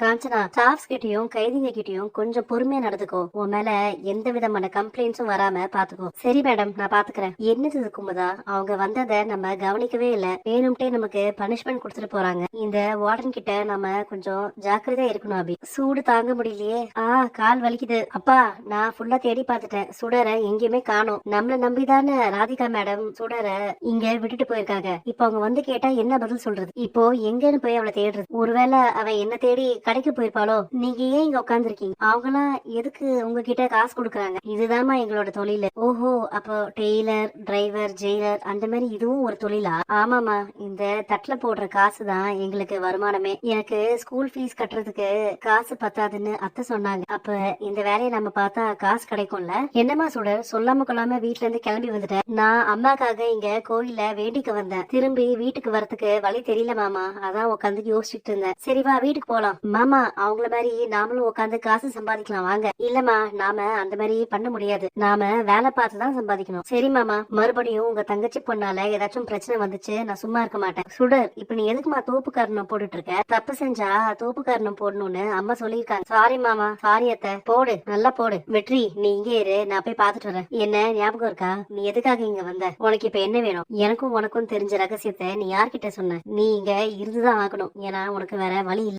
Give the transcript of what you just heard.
Kanchana staffs கிட்டயும் கைதிங்க கிட்டயும் கொஞ்சம் பொறுமையா நடந்துக்கோ. உன் மேல எந்த விதமான கம்ப்ளைண்ட்ஸும் வராம பாத்துக்கோ. சரி மேடம் நான் பாத்துக்கிறேன். என்னது இது அவங்க வந்ததை நம்ம கவனிக்கவே இல்ல. வேணும்ட்டே நமக்கு பனிஷ்மெண்ட் கொடுத்துட்டு போறாங்க. இந்த வார்டன் கிட்ட நம்ம கொஞ்சம் ஜாக்கிரதையா இருக்கணும் அபி. சூடு தாங்க முடியலையே. ஆ கால் வலிக்குது. அப்பா நான் ஃபுல்லா தேடி பார்த்துட்டேன். சுடரை எங்கேயுமே காணும். நம்மள நம்பிதானே ராதிகா மேடம் சுடரை இங்க விட்டுட்டு போயிருக்காங்க. இப்ப அவங்க வந்து கேட்டா என்ன பதில் சொல்றது? இப்போ எங்கன்னு போய் அவளை தேடுறது? ஒருவேளை அவ என்ன தேடி கடைக்கு போயிருப்பாளோ? நீங்க ஏன் இங்க உட்காந்துருக்கீங்க அவங்களாம் எதுக்கு உங்ககிட்ட காசு கொடுக்குறாங்க? இதுதாம்மா எங்களோட தொழில். ஓஹோ அப்போ டெய்லர் டிரைவர் ஜெயிலர் அந்த மாதிரி இதுவும் ஒரு தொழிலா? ஆமாமா இந்த தட்டுல போடுற காசு தான் எங்களுக்கு வருமானமே. எனக்கு ஸ்கூல் ஃபீஸ் கட்டுறதுக்கு காசு பத்தாதுன்னு அத்தை சொன்னாங்க. அப்ப இந்த வேலையை நம்ம பார்த்தா காசு கிடைக்கும்ல? என்னம்மா சுடர் சொல்லாம கொள்ளாம வீட்ல இருந்து கிளம்பி வந்துட்டேன் நான் அம்மாக்காக இங்க கோயில வேண்டிக்க வந்தேன். திரும்பி வீட்டுக்கு வரத்துக்கு வழி தெரியல மாமா. அதான் உட்காந்து யோசிச்சுட்டு இருந்தேன். சரி வா வீட்டுக்கு போலாம். மாமா அவங்கள மாதிரி நாமளும் உட்காந்து காசு சம்பாதிக்கலாம் வாங்க. இல்லம்மா நாம அந்த மாதிரி பண்ண முடியாது. நாம வேலை பார்த்து தான் சம்பாதிக்கணும். சரி மாமா. மறுபடியும் உங்க தங்கச்சி பொண்ணால ஏதாச்சும் பிரச்சனை வந்துச்சு நான் சும்மா இருக்க மாட்டேன். சுடர் இப்ப நீ எதுக்குமா தோப்பு காரணம் போட்டுட்டு இருக்க தப்பு செஞ்சா தோப்பு காரணம் போடணும்னு அம்மா சொல்லியிருக்காங்க. சாரி மாமா. சாரி அத்த. போடு. நல்லா போடு. வெற்றி நீ இங்கே இரு. நான் போய் பாத்துட்டு வரேன். என்ன ஞாபகம் இருக்கா? நீ எதுக்காக இங்க வந்த? உனக்கு இப்ப என்ன வேணும்? எனக்கும் உனக்கும் தெரிஞ்ச ரகசியத்தை நீ யார்கிட்ட சொன்ன? நீ இங்க இருந்துதான் ஆகணும். ஏன்னா உனக்கு வேற வழி இல்ல.